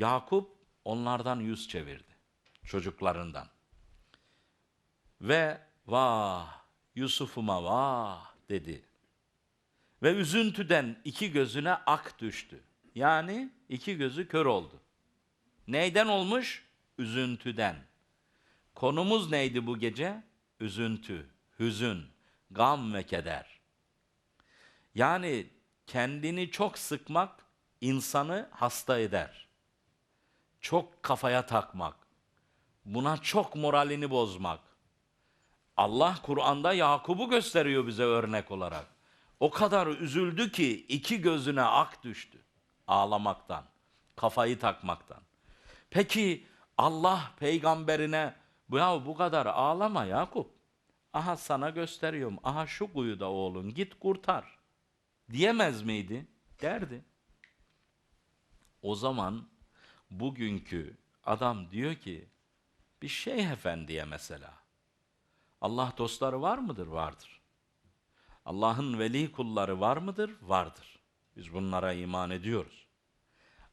Yakup onlardan yüz çevirdi. Çocuklarından. Ve vah Yusuf'uma vah dedi. Ve üzüntüden iki gözüne ak düştü. Yani iki gözü kör oldu. Neyden olmuş? Üzüntüden. Konumuz neydi bu gece? Üzüntü, hüzün, gam ve keder. Yani kendini çok sıkmak insanı hasta eder. Çok kafaya takmak. Buna çok moralini bozmak. Allah Kur'an'da Yakup'u gösteriyor bize örnek olarak. O kadar üzüldü ki iki gözüne ak düştü ağlamaktan, kafayı takmaktan. Peki Allah peygamberine ya bu kadar ağlama Yakup. Aha sana gösteriyorum. Aha şu kuyuda oğlun git kurtar. Diyemez miydi? Derdi. O zaman bugünkü adam diyor ki bir şeyh efendiye mesela Allah dostları var mıdır? Vardır. Allah'ın veli kulları var mıdır? Vardır. Biz bunlara iman ediyoruz.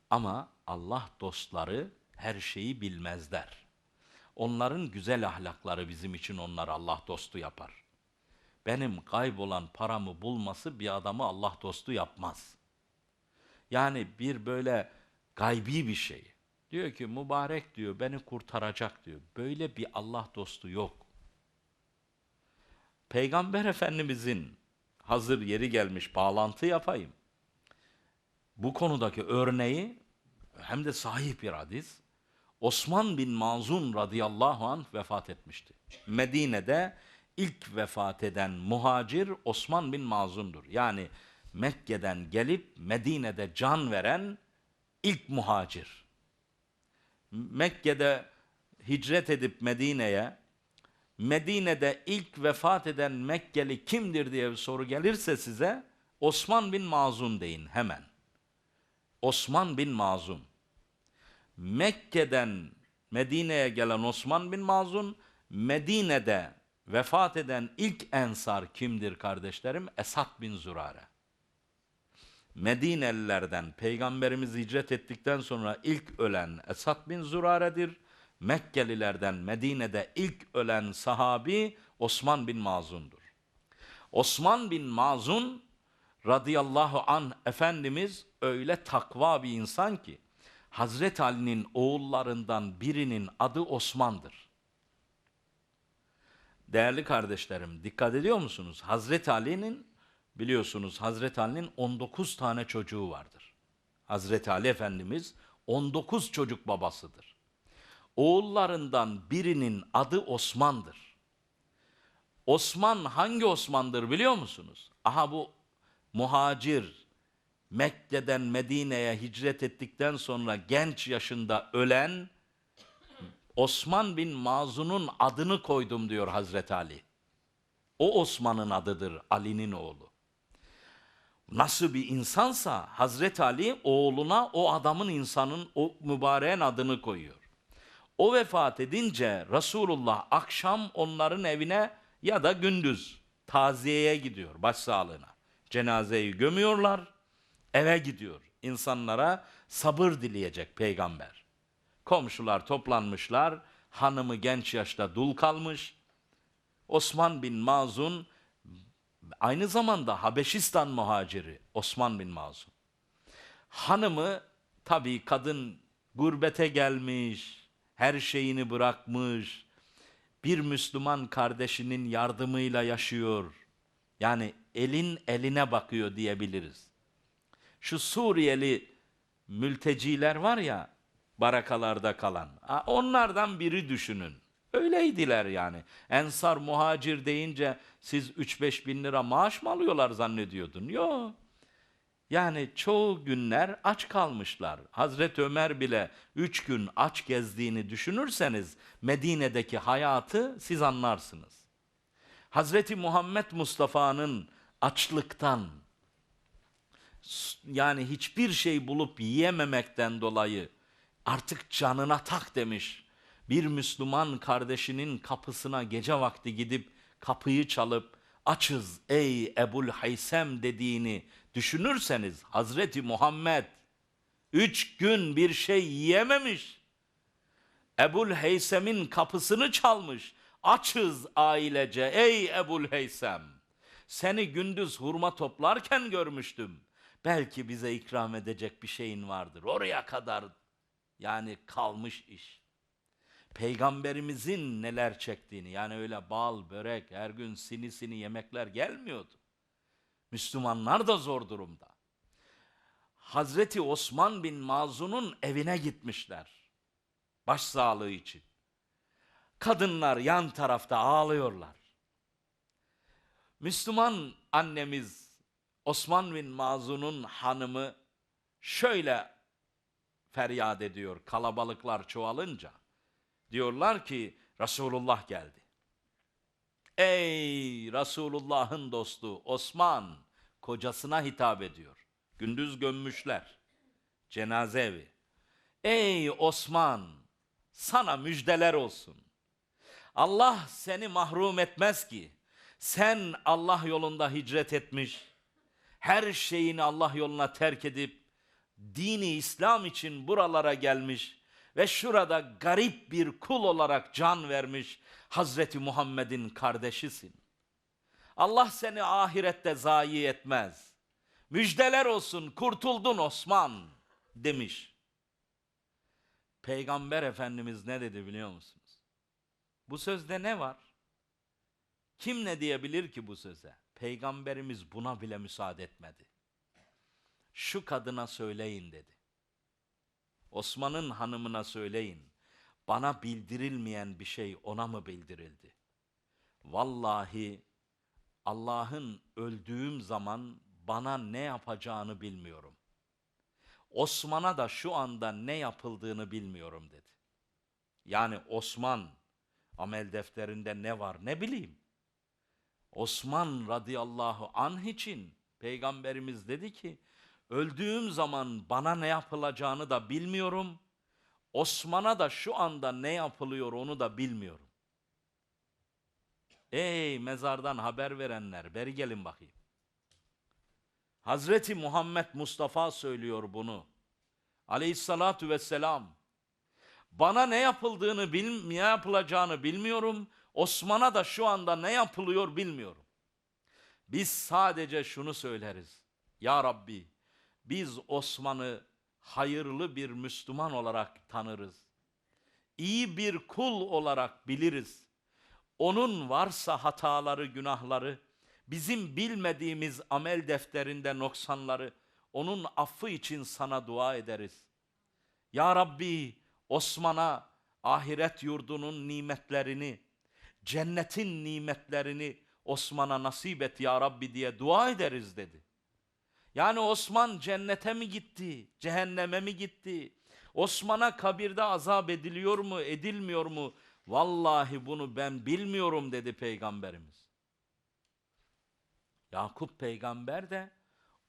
Ama Allah dostları her şeyi bilmezler. Onların güzel ahlakları bizim için onları Allah dostu yapar. Benim kaybolan paramı bulması bir adamı Allah dostu yapmaz. Yani bir böyle gaybi bir şey. Diyor ki mübarek diyor beni kurtaracak diyor. Böyle bir Allah dostu yok. Peygamber Efendimizin hazır yeri gelmiş bağlantı yapayım. Bu konudaki örneği hem de sahih bir hadis. Osman bin Mazun radıyallahu anh vefat etmişti. Medine'de ilk vefat eden muhacir Osman bin Mazun'dur. Yani Mekke'den gelip Medine'de can veren ilk muhacir. Mekke'de hicret edip Medine'ye Medine'de ilk vefat eden Mekkeli kimdir diye bir soru gelirse size Osman bin Mazun deyin hemen. Osman bin Mazun. Mekke'den Medine'ye gelen Osman bin Mazun, Medine'de vefat eden ilk ensar kimdir kardeşlerim? Esad bin Zürare. Medinelilerden Peygamberimiz hicret ettikten sonra ilk ölen Esad bin Zürare'dir. Mekkelilerden Medine'de ilk ölen sahabi Osman bin Mazun'dur. Osman bin Mazun radıyallahu an Efendimiz öyle takva bir insan ki Hazreti Ali'nin oğullarından birinin adı Osman'dır. Değerli kardeşlerim dikkat ediyor musunuz? Hazreti Ali'nin biliyorsunuz Hazreti Ali'nin 19 tane çocuğu vardır. Hazreti Ali Efendimiz 19 çocuk babasıdır. Oğullarından birinin adı Osman'dır. Osman hangi Osman'dır biliyor musunuz? Aha bu muhacir Mekke'den Medine'ye hicret ettikten sonra genç yaşında ölen Osman bin Mazun'un adını koydum diyor Hazreti Ali. O Osman'ın adıdır Ali'nin oğlu. Nasıl bir insansa Hazreti Ali oğluna o adamın insanın o mübareğin adını koyuyor. O vefat edince Resulullah akşam onların evine ya da gündüz taziyeye gidiyor başsağlığına. Cenazeyi gömüyorlar, eve gidiyor. İnsanlara sabır dileyecek peygamber. Komşular toplanmışlar, hanımı genç yaşta dul kalmış. Osman bin Mazun aynı zamanda Habeşistan muhaciri Osman bin Mazun. Hanımı tabii kadın gurbete gelmiş, her şeyini bırakmış, bir Müslüman kardeşinin yardımıyla yaşıyor. Yani elin eline bakıyor diyebiliriz. Şu Suriyeli mülteciler var ya barakalarda kalan. Onlardan biri düşünün. Öyleydiler yani. Ensar muhacir deyince siz 3-5 bin lira maaş mı alıyorlar zannediyordun? Yok. Yani çoğu günler aç kalmışlar. Hazreti Ömer bile üç gün aç gezdiğini düşünürseniz Medine'deki hayatı siz anlarsınız. Hazreti Muhammed Mustafa'nın açlıktan yani hiçbir şey bulup yiyememekten dolayı artık canına tak demiş. Bir Müslüman kardeşinin kapısına gece vakti gidip kapıyı çalıp açız ey Ebul Haysem dediğini düşünürseniz Hazreti Muhammed Üç gün bir şey yiyememiş. Ebul Heysem'in kapısını çalmış. Açız ailece ey Ebul Heysem. Seni gündüz hurma toplarken görmüştüm. Belki bize ikram edecek bir şeyin vardır. Oraya kadar yani kalmış iş. Peygamberimizin neler çektiğini yani öyle bal, börek, her gün sini sini yemekler gelmiyordu. Müslümanlar da zor durumda. Hazreti Osman bin Mazun'un evine gitmişler. Başsağlığı için. Kadınlar yan tarafta ağlıyorlar. Müslüman annemiz Osman bin Mazun'un hanımı şöyle feryat ediyor kalabalıklar çoğalınca. Diyorlar ki Resulullah geldi. Ey Resulullah'ın dostu Osman kocasına hitap ediyor. Gündüz gömmüşler. Cenaze evi. Ey Osman sana müjdeler olsun. Allah seni mahrum etmez ki. Sen Allah yolunda hicret etmiş. Her şeyini Allah yoluna terk edip dini İslam için buralara gelmiş ve şurada garip bir kul olarak can vermiş Hazreti Muhammed'in kardeşisin. Allah seni ahirette zayi etmez. Müjdeler olsun kurtuldun Osman demiş. Peygamber Efendimiz ne dedi biliyor musunuz? Bu sözde ne var? Kim ne diyebilir ki bu söze? Peygamberimiz buna bile müsaade etmedi. Şu kadına söyleyin dedi. Osman'ın hanımına söyleyin. Bana bildirilmeyen bir şey ona mı bildirildi? Vallahi Allah'ın öldüğüm zaman bana ne yapacağını bilmiyorum. Osman'a da şu anda ne yapıldığını bilmiyorum dedi. Yani Osman amel defterinde ne var ne bileyim. Osman radıyallahu anh için peygamberimiz dedi ki öldüğüm zaman bana ne yapılacağını da bilmiyorum. Osman'a da şu anda ne yapılıyor onu da bilmiyorum. Ey mezardan haber verenler beri gelin bakayım. Hazreti Muhammed Mustafa söylüyor bunu. Aleyhissalatu vesselam. Bana ne yapıldığını, bil, ne yapılacağını bilmiyorum. Osman'a da şu anda ne yapılıyor bilmiyorum. Biz sadece şunu söyleriz. Ya Rabbi biz Osman'ı hayırlı bir Müslüman olarak tanırız. İyi bir kul olarak biliriz. Onun varsa hataları, günahları, bizim bilmediğimiz amel defterinde noksanları, onun affı için sana dua ederiz. Ya Rabbi Osman'a ahiret yurdunun nimetlerini, cennetin nimetlerini Osman'a nasip et ya Rabbi diye dua ederiz dedi. Yani Osman cennete mi gitti, cehenneme mi gitti? Osman'a kabirde azap ediliyor mu, edilmiyor mu? Vallahi bunu ben bilmiyorum dedi peygamberimiz. Yakup peygamber de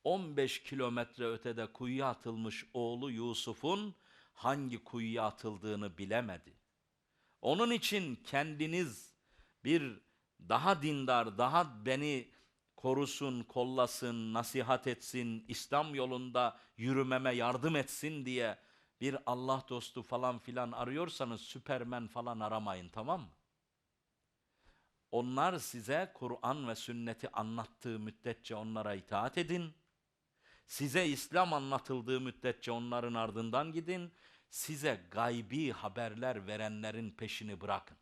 15 kilometre ötede kuyuya atılmış oğlu Yusuf'un hangi kuyuya atıldığını bilemedi. Onun için kendiniz bir daha dindar, daha beni korusun, kollasın, nasihat etsin, İslam yolunda yürümeme yardım etsin diye bir Allah dostu falan filan arıyorsanız Süpermen falan aramayın tamam mı? Onlar size Kur'an ve sünneti anlattığı müddetçe onlara itaat edin. Size İslam anlatıldığı müddetçe onların ardından gidin. Size gaybi haberler verenlerin peşini bırakın.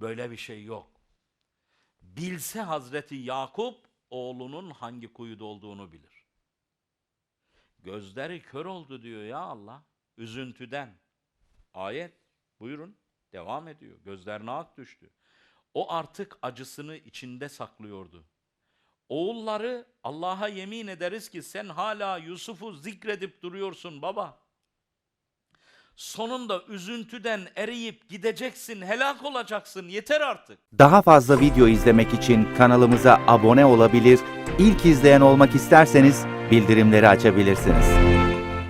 Böyle bir şey yok. Bilse Hazreti Yakup oğlunun hangi kuyuda olduğunu bilir. Gözleri kör oldu diyor ya Allah. Üzüntüden. Ayet. Buyurun. Devam ediyor. Gözlerine ak düştü. O artık acısını içinde saklıyordu. Oğulları Allah'a yemin ederiz ki sen hala Yusuf'u zikredip duruyorsun baba. Sonunda üzüntüden eriyip gideceksin, helak olacaksın. Yeter artık. Daha fazla video izlemek için kanalımıza abone olabilir, ilk izleyen olmak isterseniz bildirimleri açabilirsiniz.